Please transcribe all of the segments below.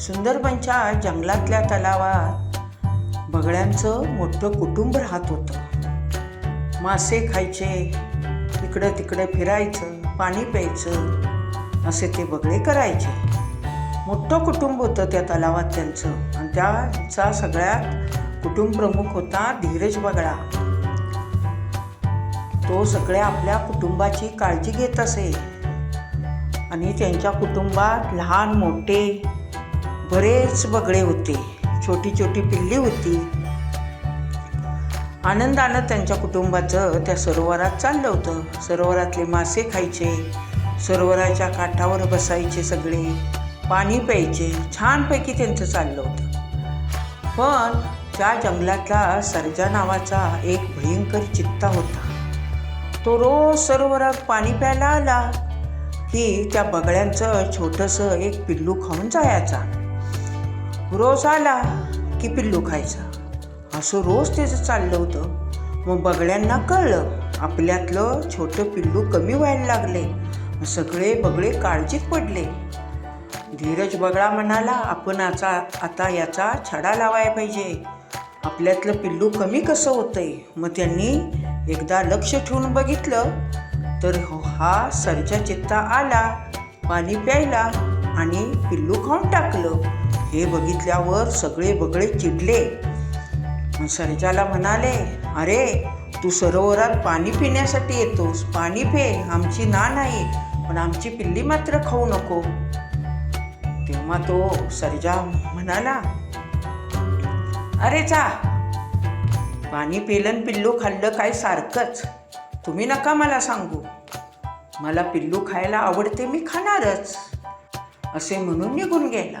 सुंदरबनच्या जंगलातल्या तलावात बगळ्यांचं मोठं कुटुंब राहत होतं. मासे खायचे इकडं तिकडं फिरायचं पाणी प्यायचं असे ते बगळे करायचे. मोठं कुटुंब होतं त्या तलावात त्यांचं. आणि त्याचा सगळ्यात कुटुंबप्रमुख होता धीरज बगळा. तो सगळ्या आपल्या कुटुंबाची काळजी घेत असे. आणि त्यांच्या कुटुंबात लहान मोठे बरेच बगळे होते. छोटी छोटी पिल्ली होती. आनंदानं त्यांच्या कुटुंबाचं त्या सरोवरात चाललं होतं. सरोवरातले मासे खायचे सरोवराच्या काठावर बसायचे सगळे पाणी प्यायचे छानपैकी त्यांचं चाललं होतं. पण त्या जंगलातला सर्जा नावाचा एक भयंकर चित्ता होता. तो रोज सरोवरात पाणी प्यायला आला की त्या बगळ्यांचं छोटंसं एक पिल्लू खाऊन जायचा. रोज आला की पिल्लू खायचा. असं रोज त्याचं चाललं होतं. मग बगड्यांना कळलं आपल्यातलं छोटं पिल्लू कमी व्हायला लागले. सगळे बगळे काळजीत पडले. धीरज बगळा म्हणाला आपण आता आता याचा छडा लावायला पाहिजे. आपल्यातलं पिल्लू कमी कसं होतंय? मग त्यांनी एकदा लक्ष ठेवून बघितलं तर हा सरच्या चित्ता आला पाणी प्यायला. आणि पिल्लू खाऊन टाकलं. हे बघितल्यावर सगळे बगळे चिडले. सरजाला म्हणाले अरे तू सरोवरात पाणी पिण्यासाठी येतोस. पाणी पे आमची ना नाही पण आमची पिल्ली मात्र खाऊ नको. तेव्हा तो सर्जा म्हणाला अरे जा. पाणी पेलन पिल्लू खाल्लं काय सारखंच. तुम्ही नका मला सांगू. मला पिल्लू खायला आवडते मी खाणारच. असे म्हणून निघून गेला.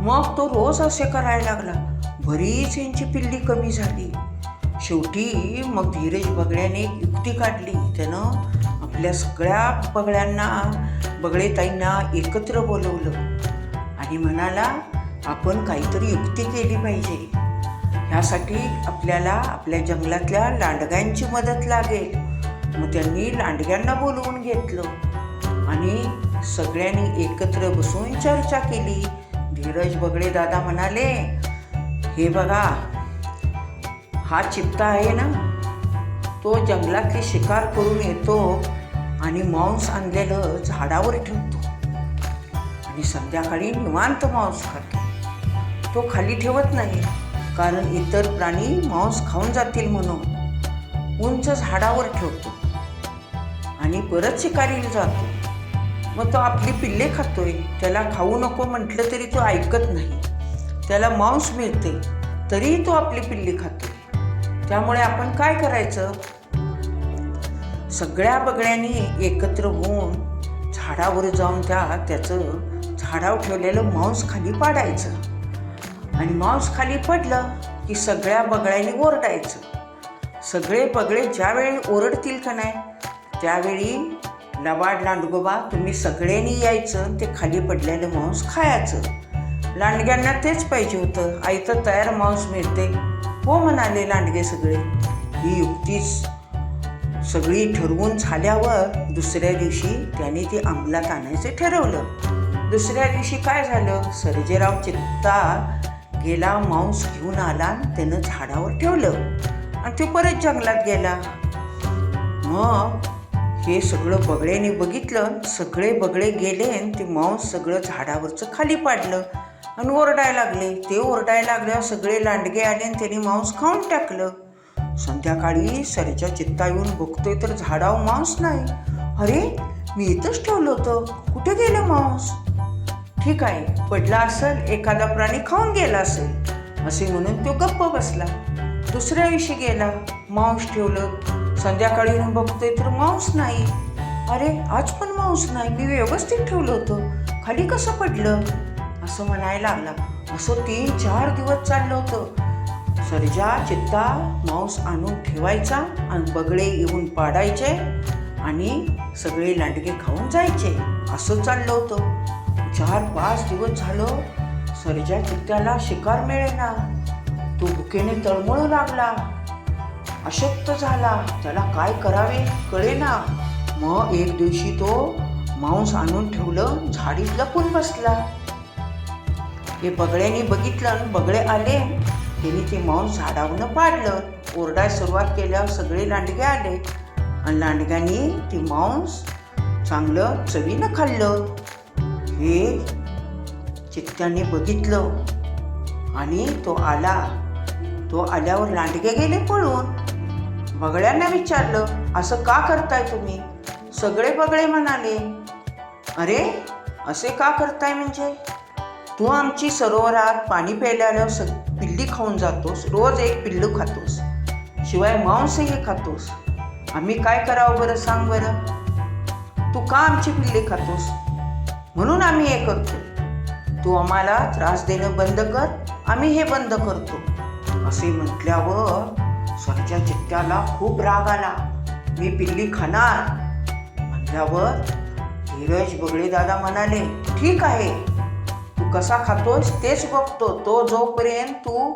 मग तो रोज असे करायला लागला. बरीच यांची पिल्ली कमी झाली. शेवटी मग धीरज बगड्याने एक युक्ती काढली. त्यानं आपल्या सगळ्या बगड्यांना बगळेताईंना एकत्र बोलवलं. आणि म्हणाला आपण काहीतरी युक्ती केली पाहिजे. ह्यासाठी आपल्याला आपल्या जंगलातल्या लांडग्यांची मदत लागेल. मग त्यांनी लांडग्यांना बोलवून घेतलं. आणि सगळ्यांनी एकत्र बसून चर्चा केली. धीरज बगडे दादा म्हणाले हे बघा हा चित्ता आहे ना? तो जंगलातली शिकार करून येतो आणि मांस आणलेलं झाडावर ठेवतो. आणि संध्याकाळी निवांत मांस खातो. तो खाली ठेवत नाही कारण इतर प्राणी मांस खाऊन जातील म्हणून. उंच झाडावर ठेवतो आणि परत शिकारीला जातो. मग तो आपली पिल्ले खातोय. त्याला खाऊ नको म्हटलं तरी तो ऐकत नाही. त्याला मांस मिळते तरीही तो आपली पिल्ली खातो त्यामुळे आपण काय करायचं? सगळ्या बगड्यांनी एकत्र होऊन झाडावर जाऊन त्या त्याचं झाडावर ठेवलेलं मांस खाली पाडायचं. आणि मांस खाली पडलं की सगळ्या बगड्यांनी ओरडायचं. सगळे बगळे ज्यावेळी ओरडतील का नाही त्यावेळी लबाड लांडगोबा तुम्ही सगळ्यांनी यायचं आणि ते खाली पडलेलं मांस खायचं. लांडग्यांना तेच पाहिजे होतं. आयतं तयार मांस मिळते. हो म्हणाले लांडगे सगळे. ही युक्तीच सगळी ठरवून झाल्यावर दुसऱ्या दिवशी त्याने ती अंमलात आणायचं ठरवलं. दुसऱ्या दिवशी काय झालं? सर्जेराव चित्ता गेला मांस घेऊन आला आणि त्यानं झाडावर ठेवलं. आणि तो परत जंगलात गेला. मग हे सगळं बगड्याने बघितलं सगळे बगळे गेले आणि ते मांस सगळं झाडावरचं खाली पाडलं आणि ओरडायला लागले. ते ओरडायला लागल्यावर सगळे लांडगे आले आणि त्यांनी मांस खाऊन टाकलं. संध्याकाळी सरच्या चित्ता येऊन बघतोय तर झाडावर मांस नाही. अरे मी इथंच ठेवलं होतं. कुठे गेलं मांस? ठीक आहे पडला असेल एखादा प्राणी खाऊन गेला असेल. असे म्हणून तो गप्प बसला. दुसऱ्या दिवशी गेला मांस ठेवलं. संध्याकाळी येऊन बघतोय तर मांस नाही. अरे आज पण मांस नाही. मी व्यवस्थित ठेवलं होतं. खाली कसं पडलं? असं म्हणायला लागला. असं तीन चार दिवस चाललं होतं. सर्जा चित्ता मांस आणून ठेवायचा आणि बगळे येऊन पाडायचे आणि सगळे लांडगे खाऊन जायचे. असं चाललं होतं. चार पाच दिवस झालं. सर्जा चित्त्याला शिकार मिळेना. तो भुकेने तळमळू लागला. अशक्त झाला. त्याला काय करावे? कळेना. मग एक दिवशी तो मांस आणून ठेवलं झाडीत लपून बसला. हे बगड्याने बघितलं आणि बगळे आले. त्यांनी ते मांस झाडावून पाडलं. ओरडाय सुरुवात केल्यावर सगळे लांडगे आले. आणि लांडग्यांनी ते मांस चांगलं चवीनं खाल्लं. हे चित्त्याने बघितलं. आणि तो आला. तो आल्यावर लांडगे गेले पळून. बगड्यांना विचारलं असं का करताय तुम्ही? सगळे बगळे म्हणाले अरे असे का करताय म्हणजे? तू आमची सरोवरात पाणी प्यायल्यानं स पिल्ली खाऊन जातोस रोज एक पिल्लू खातोस. शिवाय मांसही खातोस. आम्ही काय करावं बरं सांग बरं? तू का आमची पिल्ली खातोस? म्हणून आम्ही हे करतो. तू आम्हाला त्रास देणं बंद कर आम्ही हे बंद करतो. असे म्हटल्यावर स्वतःच्या चित्त्याला खूप राग आला. मी पिल्ली खाणार? म्हटल्यावर धीरज बगळे दादा म्हणाले ठीक आहे. तू कसा खातोस तेच बघतो. तो जोपर्यंत तू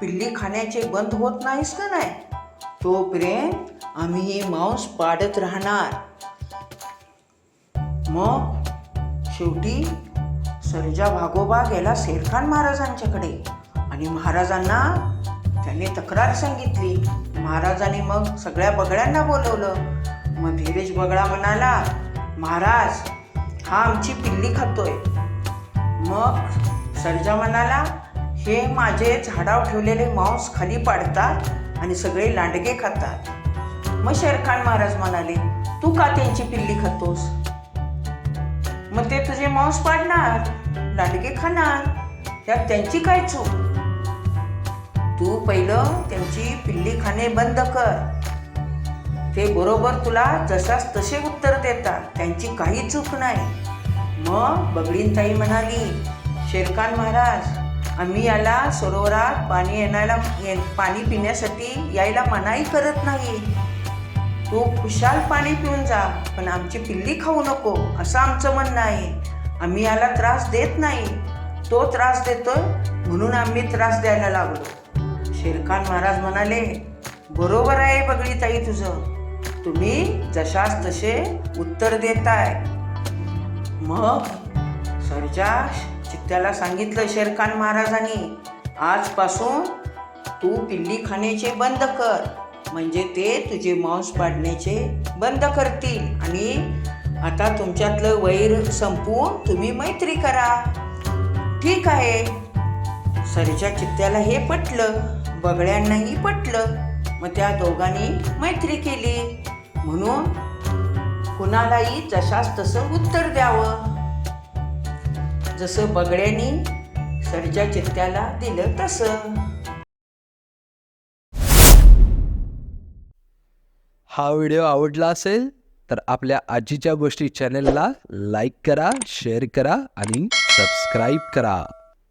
पिल्ली खाण्याचे बंद होत नाहीस का नाही तोपर्यंत आम्ही हे मांस पाडत राहणार. मग शेवटी सर्जा भागोबा गेला शेरखान महाराजांच्याकडे. आणि महाराजांना त्याने तक्रार सांगितली. महाराजांनी मग सगळ्या बगड्यांना बोलवलं. मग धीरज बगडा म्हणाला महाराज हा आमची पिल्ली खातोय. मग सर्जा म्हणाला हे माझे झाडावर ठेवलेले मांस खाली पाडतात आणि सगळे लांडगे खातात. मग शेरखान महाराज म्हणाले तू का त्यांची पिल्ली खातोस? मग ते तुझे मांस पाडणार लांडगे खाणार. त्यात त्यांची काय चूक? तू पहिलं त्यांची पिल्ली खाणे बंद कर. ते बरोबर तुला जसाच तसे उत्तर देतात. त्यांची काही चूक नाही. मग बगडीनताई म्हणाली शेरखान महाराज आम्ही याला सरोवरात पाणी येण्याला ये पाणी पिण्यासाठी यायला मनाई करत नाही. तू खुशाल पाणी पिऊन जा पण आमची पिल्ली खाऊ नको असं आमचं म्हणणं आहे. आम्ही याला त्रास देत नाही. तो त्रास देतोय म्हणून आम्ही त्रास द्यायला लागलो. शेरखान महाराज म्हणाले बरोबर आहे बगडी ताई तुझं. तुम्ही जशास तसे उत्तर देताय. मग सरजा चित्त्याला सांगितलं शेरखान महाराजांनी आजपासून तू पिल्ली खाण्याचे बंद कर. म्हणजे ते तुझे मांस पाडण्याचे बंद करतील. आणि आता तुमच्यातलं वैर संपवून तुम्ही मैत्री करा. ठीक आहे. सरच्या चित्त्याला हे पटलं. बगड्यांनाही पटलं. मग त्या दोघांनी मैत्री केली. म्हणून कुणालाही जशास तसं उत्तर द्यावं. जसं बगड्यांनी सरच्या चित्त्याला दिलं तसं. हा व्हिडिओ आवडला असेल तर आपल्या आजीच्या गोष्टी चॅनेलला लाईक करा शेअर करा आणि सबस्क्राईब करा.